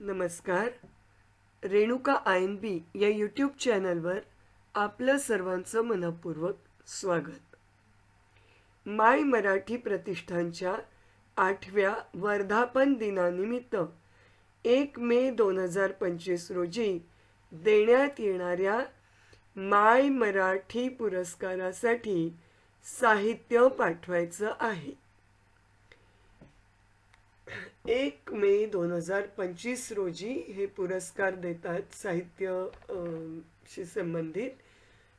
नमस्कार. Renuka I N बी या YouTube चॅनलवर आपलं सर्वांचं मनपूर्वक स्वागत. माय मराठी प्रतिष्ठानच्या आठव्या वर्धापन दिनानिमित्त एक मे दोन हजार पंचवीस रोजी देण्यात येणाऱ्या माय मराठी पुरस्कारासाठी साहित्य पाठवायचं आहे. एक मे दोन हजार पंचवीस रोजी हे पुरस्कार देतात साहित्य शी संबंधित.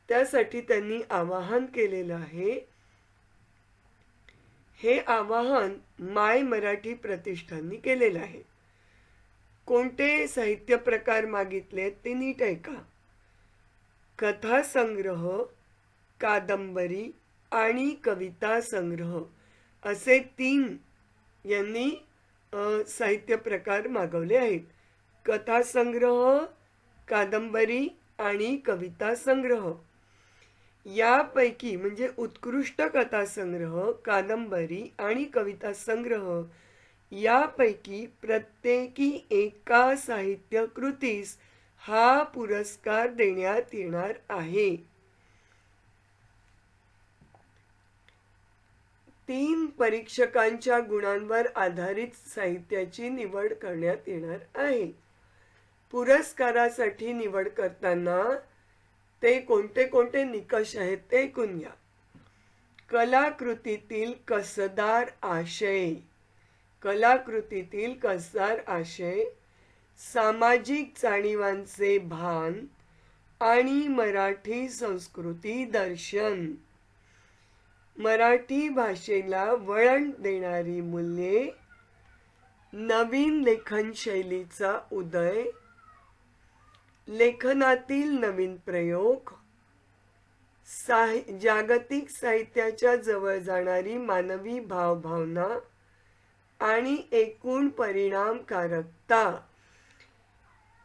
त्यासाठी त्यांनी आवाहन केलेलं आहे. हे आवाहन माय मराठी प्रतिष्ठाननी केलेलं आहे. कोणते साहित्य प्रकार मागितले ते नीट ऐका. कथा संग्रह कादंबरी आणि कविता संग्रह असे तीन यांनी साहित्य प्रकार मागवले आहेत. कथासंग्रह कादंबरी आणि कविता संग्रह. यापैकी म्हणजे उत्कृष्ट कथासंग्रह कादंबरी आणि कविता संग्रह यापैकी प्रत्येकी एका साहित्य कृतीस हा पुरस्कार देण्यात येणार आहे. तीन परीक्षकांच्या गुणांवर आधारित साहित्याची निवड करण्यात येणार आहे. पुरस्कारासाठी निवड करताना ते कोणते कोणते निकष आहेत ते ऐकून घ्या. कलाकृतीतील कसदार आशय. कलाकृतीतील कसदार आशय सामाजिक जाणीवांचे भान आणि मराठी संस्कृती दर्शन. मराठी भाषेला वळण देणारी मूल्ये नवीन लेखन शैलीचा उदय लेखनातील नवीन प्रयोग साहि जागतिक साहित्याच्या जवळ जाणारी मानवी भावभावना आणि एकूण परिणामकारकता.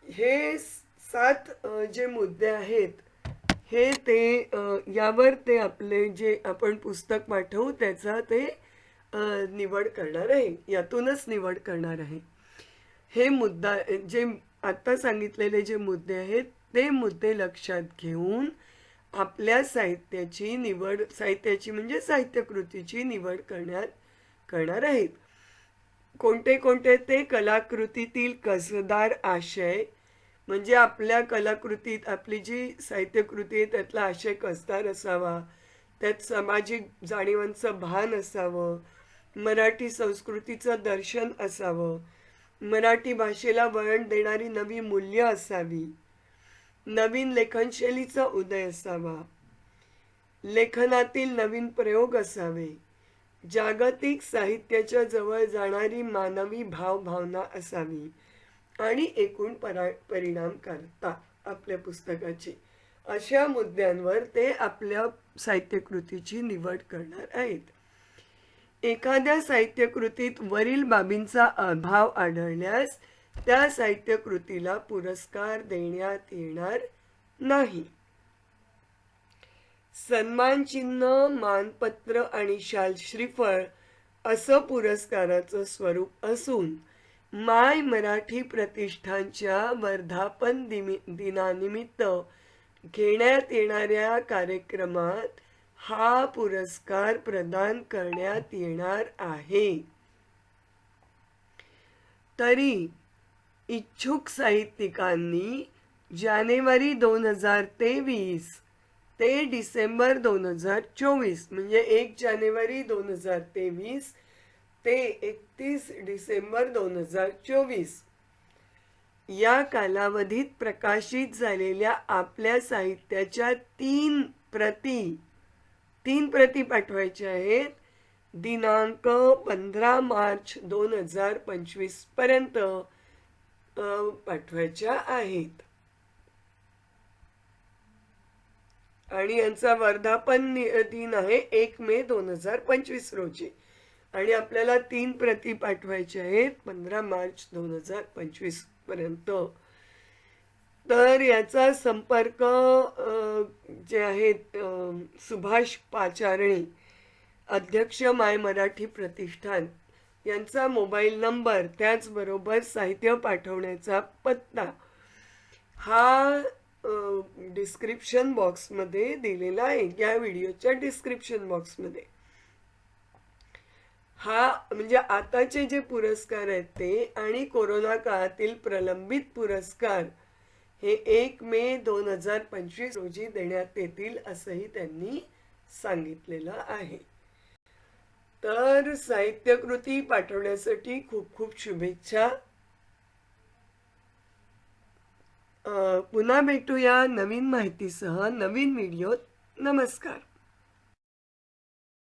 हे सात जे मुद्दे आहेत हे ते यावर ते आपले जे आपण पुस्तक पाठवू त्याचा ते निवड करणार आहे. यातूनच निवड करणार आहे. हे मुद्दा जे आता सांगितलेले जे मुद्दे आहेत ते मुद्दे लक्षात घेऊन आपल्या साहित्याची निवड साहित्याची म्हणजे साहित्यकृतीची निवड करण्यात करणार आहेत. कोणते कोणते? ते कलाकृतीतील कसदार आशय म्हणजे आपल्या कलाकृतीत आपली जी साहित्यकृती आहे त्यातला आशय कसदार असावा त्यात सामाजिक जाणीवांचं भान असावं मराठी संस्कृतीचं दर्शन असावं मराठी भाषेला वळण देणारी नवी मूल्य असावी नवीन लेखनशैलीचा उदय असावा लेखनातील नवीन प्रयोग असावे जागतिक साहित्याच्या जवळ जाणारी मानवी भावभावना असावी. आणि एकूण परा परिणामकारकता आपल्या पुस्तकाची. अशा मुद्द्यांवर ते आपल्या साहित्यकृतीची निवड करणार आहेत. एखाद्या साहित्यकृतीत वरील बाबींचा अभाव आढळल्यास त्या साहित्यकृतीला पुरस्कार देण्यात येणार नाही. सन्मान चिन्ह मानपत्र आणि शाल श्रीफळ असं पुरस्काराचं स्वरूप असून माय मराठी प्रतिष्ठानच्या वर्धापन दिमि दिनानिमित्त घेण्यात येणाऱ्या कार्यक्रमात हा पुरस्कार प्रदान करण्यात येणार आहे. तरी इच्छुक साहित्यिकांनी जानेवारी दोन हजार तेवीस ते डिसेंबर दोन हजार चोवीस म्हणजे एक जानेवारी दोन हजार तेवीस ते एकतीस डिसेंबर दोन हजार चोवीस. या कालावधीत प्रकाशित झालेल्या आपल्या साहित्याच्या तीन प्रती तीन प्रती पाठवायच्या आहेत. दिनांक पंधरा मार्च दोन हजार पंचवीसपर्यंत पाठवायच्या आहेत. आणि यांचा वर्धापन दिन आहे एक मे दोन हजार पंचवीस रोजी. आणि आपल्याला तीन प्रती पाठवायच्या आहेत पंधरा मार्च दोन हजार पंचवीसपर्यंत. तर याचा संपर्क जे आहेत सुभाष पाचारणे अध्यक्ष माय मराठी प्रतिष्ठान यांचा मोबाईल नंबर त्याचबरोबर साहित्य पाठवण्याचा पत्ता हा डिस्क्रिप्शन बॉक्समध्ये दिलेला आहे. या व्हिडिओच्या डिस्क्रिप्शन बॉक्समध्ये हा म्हणजे आताचे जे पुरस्कार आहेत ते आणि कोरोना काळातील प्रलंबित पुरस्कार हे एक मे दोन हजार पंचवीस रोजी देण्यात येतील असंही त्यांनी सांगितलेलं आहे. तर साहित्यकृती पाठवण्यासाठी खूप खूप शुभेच्छा. पुन्हा भेटूया नवीन माहितीसह नवीन व्हिडिओत. नमस्कार.